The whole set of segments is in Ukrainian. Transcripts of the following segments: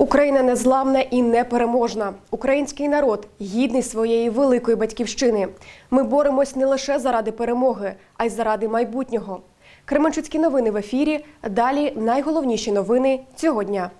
Україна незламна і непереможна. Український народ гідний своєї великої батьківщини. Ми боремось не лише заради перемоги, а й заради майбутнього. Кременчуцькі новини в ефірі. Далі найголовніші новини цього дня.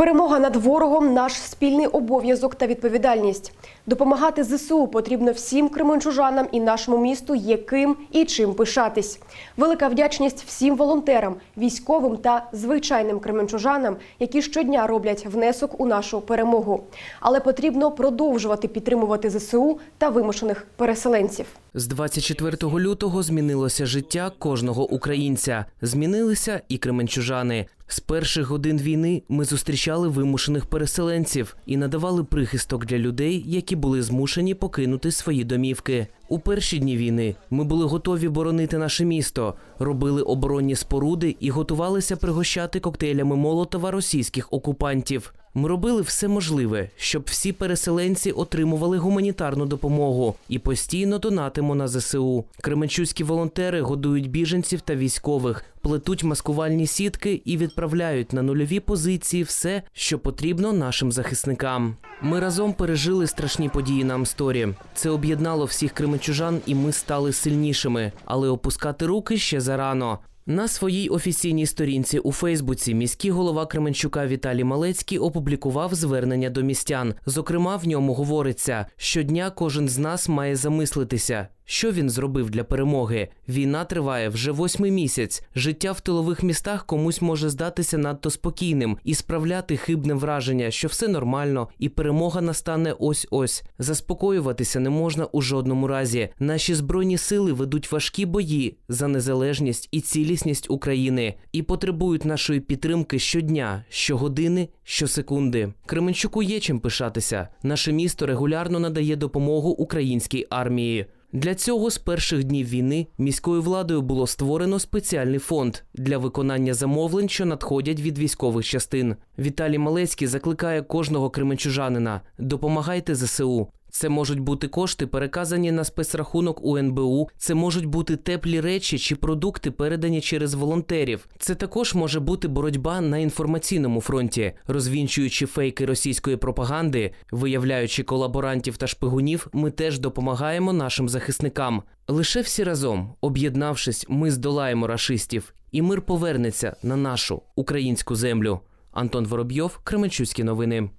Перемога над ворогом наш спільний обов'язок та відповідальність. Допомагати ЗСУ потрібно всім кременчужанам і нашому місту є ким і чим пишатись. Велика вдячність всім волонтерам, військовим та звичайним кременчужанам, які щодня роблять внесок у нашу перемогу. Але потрібно продовжувати підтримувати ЗСУ та вимушених переселенців. З 24 лютого змінилося життя кожного українця. Змінилися і кременчужани. З перших годин війни ми зустрічали вимушених переселенців і надавали прихисток для людей, які були змушені покинути свої домівки. У перші дні війни ми були готові боронити наше місто, робили оборонні споруди і готувалися пригощати коктейлями Молотова російських окупантів. Ми робили все можливе, щоб всі переселенці отримували гуманітарну допомогу і постійно донатимо на ЗСУ. Кременчуцькі волонтери годують біженців та військових, плетуть маскувальні сітки і відправляють на нульові позиції все, що потрібно нашим захисникам. Ми разом пережили страшні події на Амсторі. Це об'єднало всіх кременчужан, і ми стали сильнішими. Але опускати руки ще зарано. На своїй офіційній сторінці у Фейсбуці міський голова Кременчука Віталій Малецький опублікував звернення до містян. Зокрема, в ньому говориться: щодня кожен з нас має замислитися. Що він зробив для перемоги? Війна триває вже восьмий місяць. Життя в тилових містах комусь може здатися надто спокійним і справляти хибне враження, що все нормально, і перемога настане ось-ось. Заспокоюватися не можна у жодному разі. Наші збройні сили ведуть важкі бої за незалежність і цілісність України і потребують нашої підтримки щодня, щогодини, щосекунди. Кременчуку є чим пишатися. Наше місто регулярно надає допомогу українській армії. Для цього з перших днів війни міською владою було створено спеціальний фонд для виконання замовлень, що надходять від військових частин. Віталій Малецький закликає кожного кременчужанина: допомагайте ЗСУ. Це можуть бути кошти, переказані на спецрахунок УНБУ. Це можуть бути теплі речі чи продукти, передані через волонтерів. Це також може бути боротьба на інформаційному фронті, розвінчуючи фейки російської пропаганди, виявляючи колаборантів та шпигунів. Ми теж допомагаємо нашим захисникам. Лише всі разом, об'єднавшись, ми здолаємо рашистів, і мир повернеться на нашу українську землю. Антон Воробйов, Кременчуцькі новини.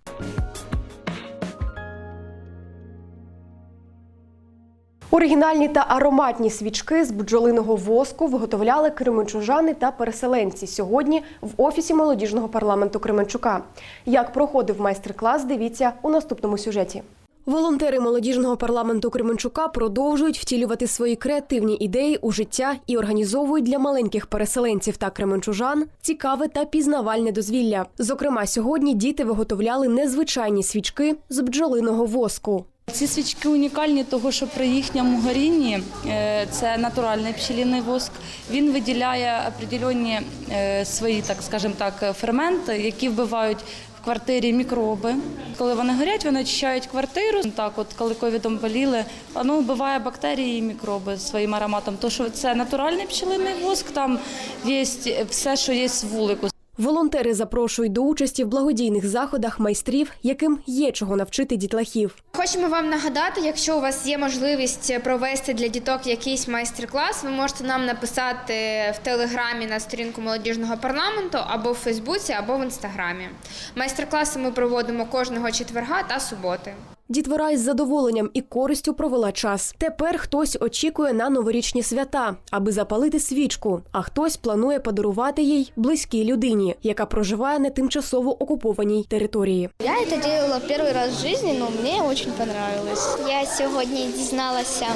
Оригінальні та ароматні свічки з бджолиного воску виготовляли кременчужани та переселенці сьогодні в офісі молодіжного парламенту Кременчука. Як проходив майстер-клас, дивіться у наступному сюжеті. Волонтери молодіжного парламенту Кременчука продовжують втілювати свої креативні ідеї у життя і організовують для маленьких переселенців та кременчужан цікаве та пізнавальне дозвілля. Зокрема, сьогодні діти виготовляли незвичайні свічки з бджолиного воску. Ці свічки унікальні, того що при їхньому горінні е, це натуральний пчеліний воск. Він виділяє определенні е, свої, так скажімо так, ферменти, які вбивають в квартирі мікроби. Коли вони горять, вони очищають квартиру. Так, от коли ковідом боліли, воно вбиває бактерії і мікроби своїм ароматом. То що це натуральний пчелиний воск, там є все, що є з вулику. Волонтери запрошують до участі в благодійних заходах майстрів, яким є чого навчити дітлахів. Хочемо вам нагадати, якщо у вас є можливість провести для діток якийсь майстер-клас, ви можете нам написати в телеграмі на сторінку молодіжного парламенту або в Фейсбуці, або в інстаграмі. Майстер-класи ми проводимо кожного четверга та суботи. Дітвора із задоволенням і користю провела час. Тепер хтось очікує на новорічні свята, аби запалити свічку, а хтось планує подарувати їй близькій людині, яка проживає на тимчасово окупованій території. Я это делала первый раз в жизни, но мне очень понравилось. Я сьогодні дізналася,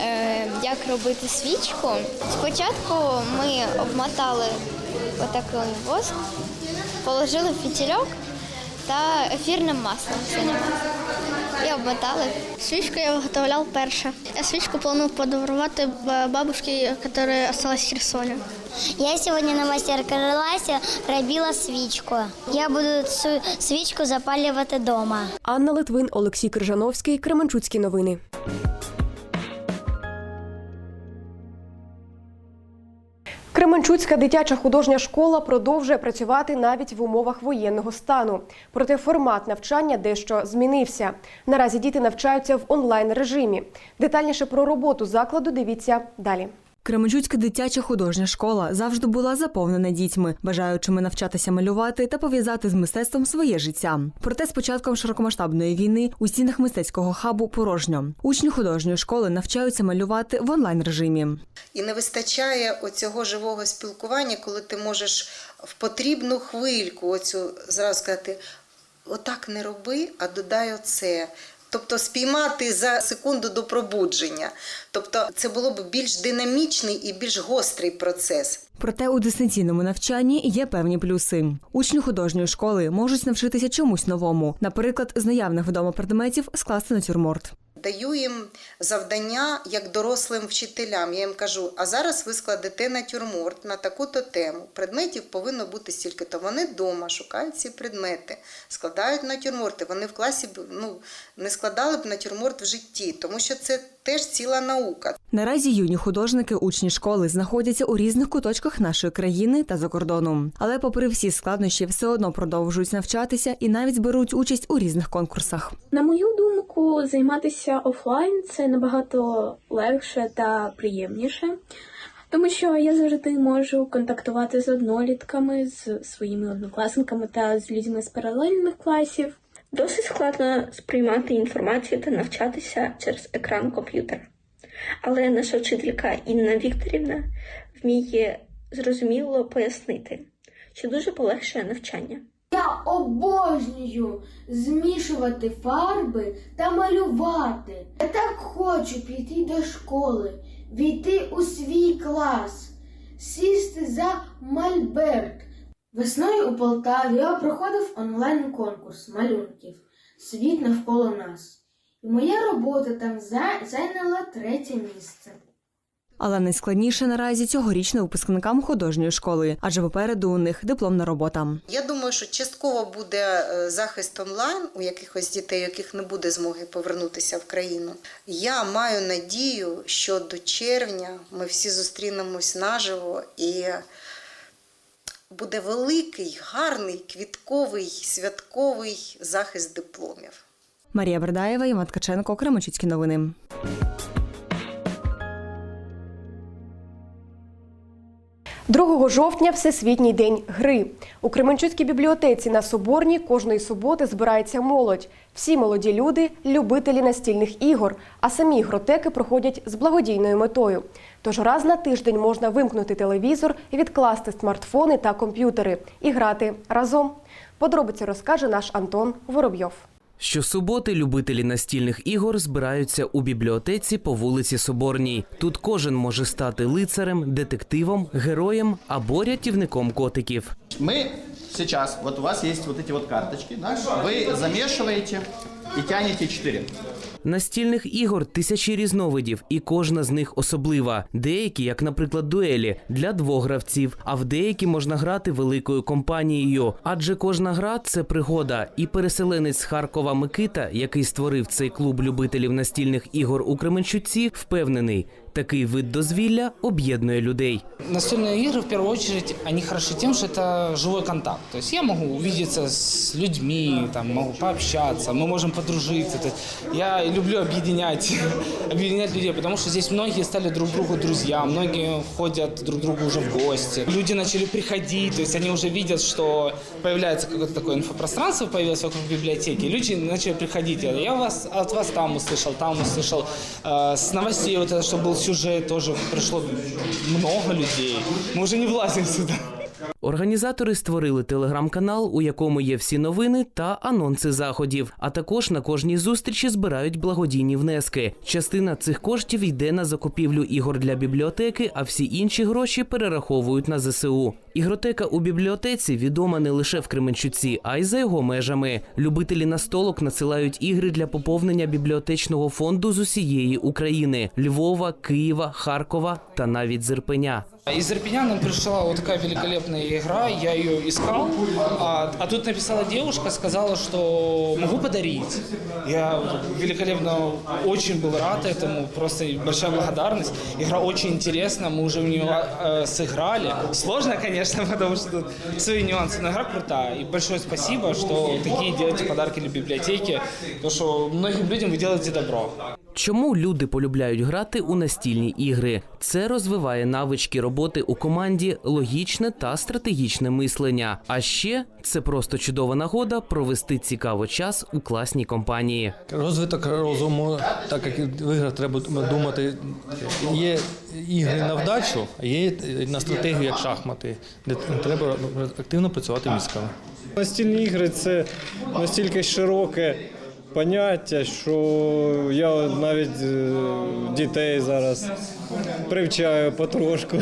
е, як робити свічку. Спочатку ми обмотали отакий воск, положили фітільок та ефірним маслом синім. І обмотали. Свічку я виготовляв перше. Я свічку планую подарувати бабушці, яка залишилась в Херсоні. Я сьогодні на майстер-класі робила свічку. Я буду цю свічку запалювати вдома. Анна Литвин, Олексій Крижановський, Кременчуцькі новини. Кременчуцька дитяча художня школа продовжує працювати навіть в умовах воєнного стану. Проте формат навчання дещо змінився. Наразі діти навчаються в онлайн режимі. Детальніше про роботу закладу дивіться далі. Кременчуцька дитяча художня школа завжди була заповнена дітьми, бажаючими навчатися малювати та пов'язати з мистецтвом своє життя. Проте з початком широкомасштабної війни у стінах мистецького хабу порожньо. Учні художньої школи навчаються малювати в онлайн режимі. І не вистачає оцього живого спілкування, коли ти можеш в потрібну хвильку оцю зразу сказати: отак не роби, а додай оце. Тобто спіймати за секунду до пробудження. Тобто це було б більш динамічний і більш гострий процес. Проте у дистанційному навчанні є певні плюси. Учні художньої школи можуть навчитися чомусь новому, наприклад, з наявних вдома предметів скласти натюрморт. Даю їм завдання як дорослим вчителям. Я їм кажу: а зараз ви складете натюрморт на таку-то тему. Предметів повинно бути стільки. То вони вдома шукають ці предмети, складають натюрморти. Вони в класі б ну, не складали б натюрморт в житті, тому що це теж ціла наука. Наразі юні художники, учні школи знаходяться у різних куточках нашої країни та за кордоном. Але, попри всі складнощі, все одно продовжують навчатися і навіть беруть участь у різних конкурсах. На мою думку, займатися офлайн це набагато легше та приємніше, тому що я завжди можу контактувати з однолітками, з своїми однокласниками та з людьми з паралельних класів. Досить складно сприймати інформацію та навчатися через екран комп'ютера. Але наша вчителька Інна Вікторівна вміє зрозуміло пояснити, що дуже полегшує навчання. Я обожнюю змішувати фарби та малювати. Я так хочу піти до школи, війти у свій клас, сісти за мольберт. Весною у Полтаві я проходив онлайн-конкурс малюнків Світ навколо нас. І моя робота там зайняла третє місце. Але найскладніше наразі цьогорічно випускникам художньої школи, адже попереду у них дипломна робота. Я думаю, що частково буде е, захист онлайн у якихось дітей, у яких не буде змоги повернутися в країну. Я маю надію, що до червня ми всі зустрінемось наживо і буде великий, гарний, квітковий, святковий захист дипломів. Марія Бердаєва, Іван Ткаченко, Кременчуцькі новини. – 2 жовтня Всесвітній день гри. У Кременчуцькій бібліотеці на Соборній кожної суботи збирається молодь. Всі молоді люди – любителі настільних ігор, а самі ігротеки проходять з благодійною метою. Тож раз на тиждень можна вимкнути телевізор, відкласти смартфони та комп'ютери і грати разом. Подробиці розкаже наш Антон Воробйов. Щосуботи любителі настільних ігор збираються у бібліотеці по вулиці Соборній. Тут кожен може стати лицарем, детективом, героєм або рятівником котиків. Мы сейчас, вот у вас есть вот эти вот карточки, да? вы замешиваете и тянете 4. Настільних ігор тисячі різновидів, і кожна з них особлива. Деякі, як, наприклад, дуелі, для двох гравців, а в деякі можна грати великою компанією. Адже кожна гра це пригода. І переселенець з Харкова Микита, який створив цей клуб любителів настільних ігор у Кременчуці, впевнений, такий вид дозвілля об'єднує людей. Настольные игры, в первую очередь, они хороши тем, что это живой контакт. То есть я могу увидеться с людьми, там, могу пообщаться, мы можем подружиться. То есть я люблю объединять, объединять людей, потому что здесь многие стали друг другу друзья, многие ходят друг к другу уже в гости. Люди начали приходить, то есть они уже видят, что появляется какое-то такое инфопространство, появилось вокруг библиотеки. Люди начали приходить. Я вас, от вас там услышал, там услышал. Э, С новостей вот это, что был сюжет, тоже пришло много людей. Мы уже не влазим сюда. Організатори створили телеграм-канал, у якому є всі новини та анонси заходів. А також на кожній зустрічі збирають благодійні внески. Частина цих коштів йде на закупівлю ігор для бібліотеки, а всі інші гроші перераховують на ЗСУ. Ігротека у бібліотеці відома не лише в Кременчуці, а й за його межами. Любителі настолок надсилають ігри для поповнення бібліотечного фонду з усієї України: Львова, Києва, Харкова та навіть з Ірпеня. Из Ирпеня нам пришла вот такая великолепная игра, я ее искал, а, а тут написала девушка, сказала, что могу подарить. Я великолепно очень был рад этому, просто большая благодарность. Игра очень интересна, мы уже в нее э, сыграли. Сложно, конечно, потому что тут свои нюансы, но игра крутая. И большое спасибо, что такие делаете подарки для библиотеки, потому что многим людям вы делаете добро. Чому люди полюбляють грати у настільні ігри? Це розвиває навички роботи у команді, логічне та стратегічне мислення. А ще це просто чудова нагода провести цікаво час у класній компанії. Розвиток розуму, так як в іграх треба думати, є ігри на вдачу, а є на стратегію як шахмати, де треба активно працювати мізками. Настільні ігри це настільки широке поняття, що я навіть е, дітей зараз привчаю потрошку.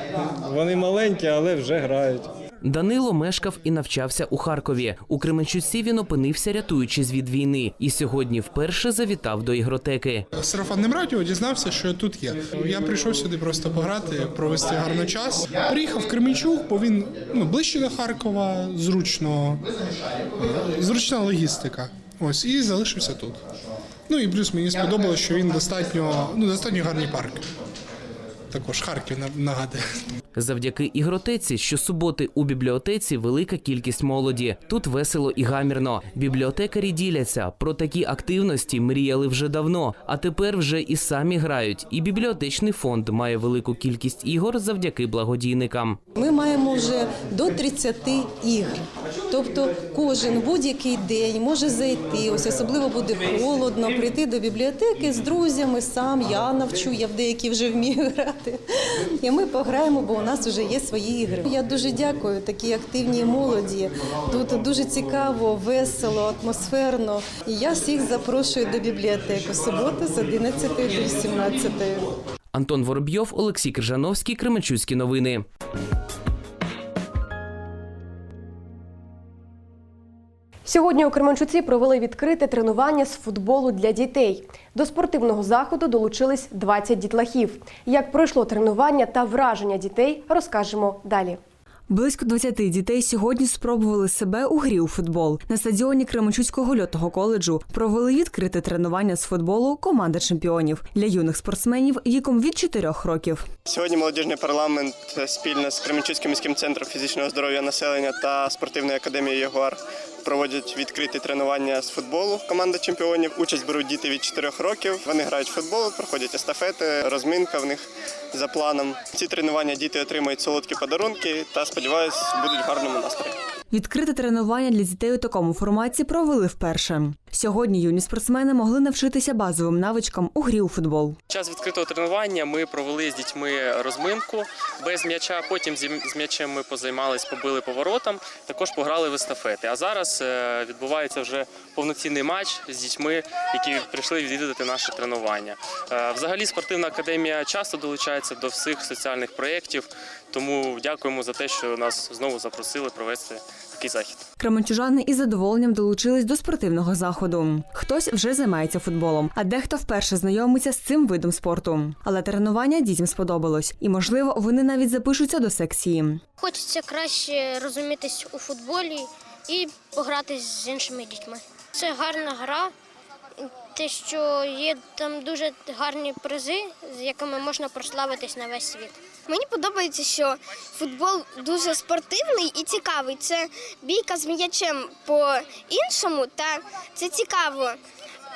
Вони маленькі, але вже грають. Данило мешкав і навчався у Харкові. У Кременчуці він опинився, рятуючись від війни, і сьогодні вперше завітав до ігротеки. Сарафанним радіо дізнався, що я тут є. Я прийшов сюди просто пограти, провести гарний час. Приїхав в Кременчук, бо він ну, ближче до Харкова, зручно, е, зручна логістика. Ось і залишився тут. Ну і плюс мені сподобалося, що він достатньо, ну, достатньо гарний парк. Також Харків на- нагадує. Завдяки ігротеці щосуботи у бібліотеці велика кількість молоді. Тут весело і гамірно. Бібліотекарі діляться. Про такі активності мріяли вже давно, а тепер вже і самі грають. І бібліотечний фонд має велику кількість ігор завдяки благодійникам. Ми маємо вже до 30 ігр. Тобто кожен будь-який день може зайти, ось особливо буде холодно, прийти до бібліотеки з друзями, сам я навчу, я в деякі вже вмію грати. І ми пограємо, бо у нас вже є свої ігри. Я дуже дякую такій активній молоді. Тут дуже цікаво, весело, атмосферно. І я всіх запрошую до бібліотеки суботи з 11 до 17. Антон Воробйов, Олексій Крижановський, Кременчуцькі новини. Сьогодні у Кременчуці провели відкрите тренування з футболу для дітей. До спортивного заходу долучились 20 дітлахів. Як пройшло тренування та враження дітей, розкажемо далі. Близько 20 дітей сьогодні спробували себе у грі у футбол. На стадіоні Кременчуцького льотного коледжу провели відкрите тренування з футболу команда чемпіонів для юних спортсменів віком від 4 років. Сьогодні молодіжний парламент спільно з Кременчуцьким міським центром фізичного здоров'я населення та спортивною академією Ягуар проводять відкриті тренування з футболу. Команда чемпіонів. Участь беруть діти від 4 років. Вони грають в футбол, проходять естафети, розминка в них за планом. Ці тренування діти отримують солодкі подарунки та сподіваюся, будуть в гарному настрої. Відкрите тренування для дітей у такому форматі провели вперше. Сьогодні юні спортсмени могли навчитися базовим навичкам у грі у футбол. Час відкритого тренування ми провели з дітьми розминку без м'яча. Потім з м'ячем ми позаймались, побили поворотом, також пограли в естафети. А зараз е, відбувається вже повноцінний матч з дітьми, які прийшли відвідати наше тренування. Е, Взагалі, спортивна академія часто долучається до всіх соціальних проєктів, тому дякуємо за те, що нас знову запросили провести такий захід. Кременчужани із задоволенням долучились до спортивного заходу. Хтось вже займається футболом, а дехто вперше знайомиться з цим видом спорту. Але тренування дітям сподобалось, і можливо, вони навіть запишуться до секції. Хочеться краще розумітись у футболі і пограти з іншими дітьми. Це гарна гра, те, що є там дуже гарні призи, з якими можна прославитись на весь світ. Мені подобається, що футбол дуже спортивний і цікавий. Це бійка з м'ячем по-іншому, та це цікаво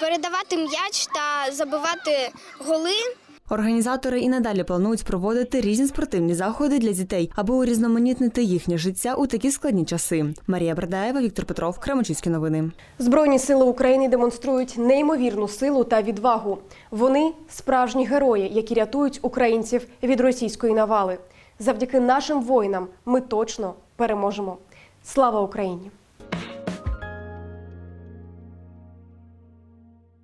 передавати м'яч та забивати голи. Організатори і надалі планують проводити різні спортивні заходи для дітей, аби урізноманітнити їхнє життя у такі складні часи. Марія Бердаєва, Віктор Петров, Кременчуцькі новини. Збройні сили України демонструють неймовірну силу та відвагу. Вони справжні герої, які рятують українців від російської навали. Завдяки нашим воїнам ми точно переможемо. Слава Україні!